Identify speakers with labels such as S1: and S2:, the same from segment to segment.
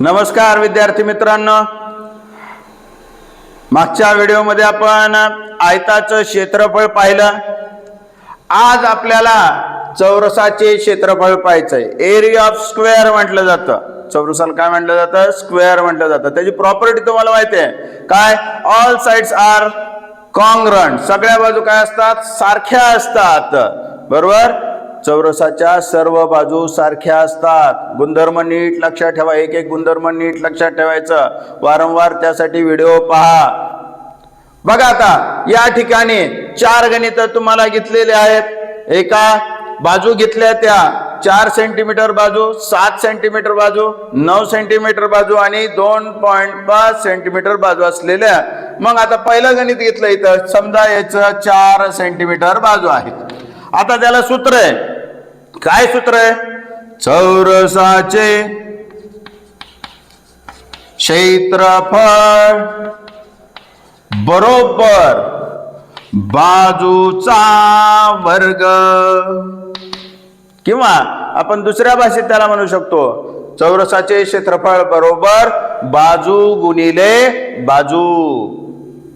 S1: नमस्कार विद्यार्थी मित्रांनो. मागच्या व्हिडिओमध्ये आपण आयताचं क्षेत्रफळ पाहिलं. आज आपल्याला चौरसाचे क्षेत्रफळ पाहायचंय. एरिया ऑफ स्क्वेअर म्हटलं जातं. चौरसाला काय म्हटलं जातं? स्क्वेअर म्हटलं जातं. त्याची प्रॉपर्टी तुम्हाला माहिती आहे. काय? ऑल साइड्स आर कॉंग्रंट सगळ्या बाजू काय असतात? सारख्या असतात. बरोबर? चौरसाच्या सर्व बाजू सारख्या असतात. गुणधर्म नीट लक्षात ठेवा. एक एक गुणधर्म नीट लक्षात ठेवायचं. वारंवार त्यासाठी व्हिडिओ पहा. बघा आता या ठिकाणी चार गणित तुम्हाला घेतलेले आहेत. एका बाजू घेतल्या त्या चार सेंटीमीटर बाजू सात सेंटीमीटर बाजू नऊ सेंटीमीटर बाजू आणि दोन पॉईंट पाच सेंटीमीटर बाजू असलेल्या. मग आता पहिलं गणित घेतलं इथं. समजा याचं चार सेंटीमीटर बाजू आहे. आता त्याला सूत्र आहे. काय सूत्र आहे? चौरसाचे क्षेत्रफळ बरोबर बाजूचा वर्ग. किंवा आपण दुसऱ्या भाषेत त्याला म्हणू शकतो चौरसाचे क्षेत्रफळ बरोबर बाजू गुणिले बाजू.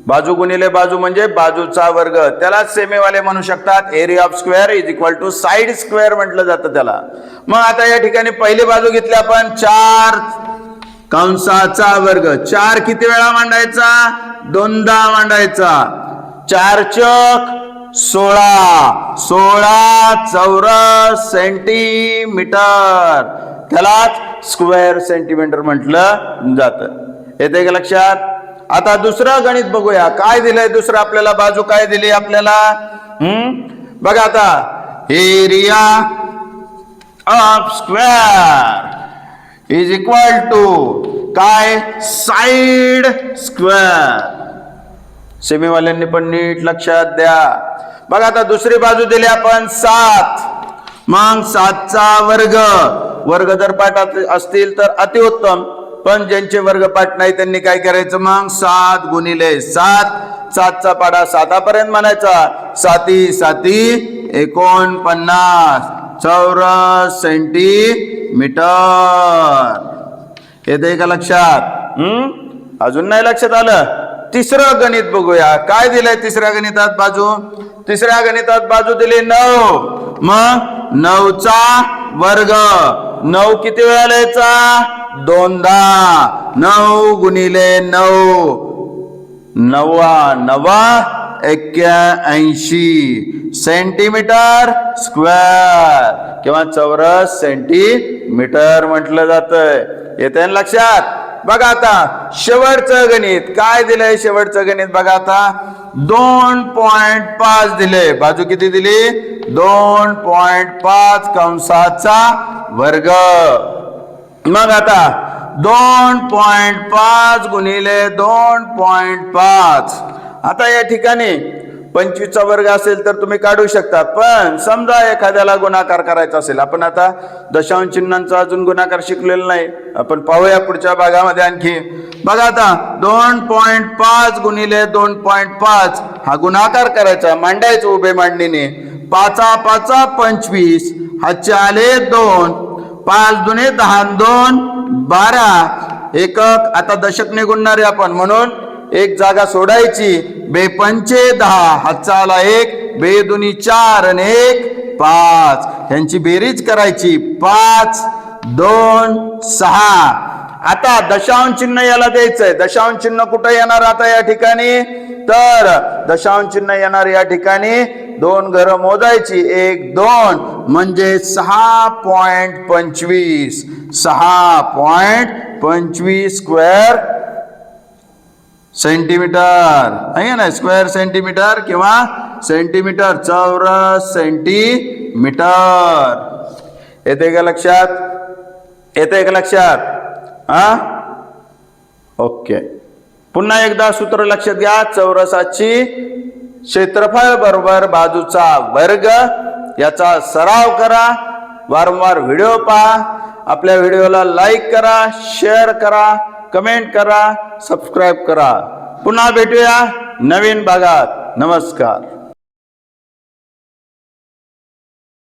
S1: बाजू गुणिले बाजू म्हणजे बाजूचा वर्ग. त्याला सेमेवाले म्हणू शकतात. Area of square is equal to side square म्हटलं जातं त्याला. मग आता या ठिकाणी पहिली बाजू घेतली आपण. चार कंसाचा वर्ग. चार किती वेळा मांडायचा? दोनदा मांडायचा. चार चक सोळा. सोळा चौरस सेंटीमीटर. त्यालाच स्क्वेअर सेंटीमीटर म्हटलं जातं. येते का लक्षात? आता दुसरं गणित बघूया. काय दिलंय दुसरं आपल्याला? बाजू काय दिली आपल्याला? हम्म? बघा आता. Area of square is equal to काय? साइड स्क्वेअर सेमीवाल्यांनी पण नीट लक्षात द्या. बघा आता दुसरी बाजू दिली आपण. सात. मग सातचा वर्ग. वर्ग जर पाठात असतील तर अतिउत्तम. पण ज्यांचे वर्गपाठ नाही त्यांनी काय करायचं मग? सात गुणिले सात. सातचा पाडा सातापर्यंत म्हणायचा. साती साती एकोणपन्नास. चौरस सेंटीमीटर. येते का लक्षात? हम्म अजून नाही लक्षात आलं. तिसरं गणित बघूया. काय दिलंय तिसऱ्या गणितात बाजू? तिसऱ्या गणितात बाजू दिली नऊ. मग नऊचा वर्ग. नऊ किती वेळा लिहायचा? दोनदा नऊ गुणिले नऊ. नवा नवा एक्क्याऐंशी. Centimetre square. किंवा चौरस सेंटीमीटर म्हटलं जातंय. येते लक्षात? बघा आता शेवटचं गणित. काय दिलंय शेवटचं गणित बघा आता? दोन पॉइंट पाच दिले. बाजू किती दिली? दोन पॉइंट पाच कंसाचा वर्ग. मग आता दोन पॉइंट पाच गुणिले दोन पॉइंट पाच. आता या ठिकाणी पंचवीसचा वर्ग असेल तर तुम्ही काढू शकता पण समजा एखाद्याला गुणाकार करायचा असेल आपण आता दशांश चिन्हांचा अजून गुणाकार शिकलेला नाही आपण पाहूया पुढच्या भागामध्ये आणखी. बघा आता दोन पॉइंट पाच गुणिले दोन पॉइंट पाच हा गुणाकार करायचा मांडायचं उभे मांडणीने. पाचा पाचा पंचवीस हा आले दोन पाच दुने दहा दोन बारा. एकक आता दशक निघणारे आपण. म्हणून एक जागा सोडायची. बे पंचे दहा हातचा आला एक बे दुनी चार आणि एक पाच. यांची बेरीज करायची. पाच दोन सहा. आता दशांश चिन्ह याला द्यायचंय. दशांश चिन्ह कुठं येणार आता या ठिकाणी? तर दशांश चिन्ह येणार या ठिकाणी. दोन घर मोजायची. एक दोन. म्हणजे सहा पॉइंट पंचवीस. सहा पॉइंट पंचवीस स्क्वेअर सेंटीमीटर. आहे ना स्क्वेअर सेंटीमीटर किंवा सेंटीमीटर चौरस सेंटीमीटर. येते का लक्षात? येते का लक्षात? हा ओके. पुन्हा एकदा सूत्र लक्षात घ्या. चौरसाची क्षेत्रफळ बरोबर बाजूचा वर्ग याचा सराव करा. वारंवार व्हिडिओ पहा. आपल्या व्हिडिओला लाईक करा शेअर करा कमेंट करा सबस्क्राईब करा. पुन्हा भेटूया नवीन भागात. नमस्कार.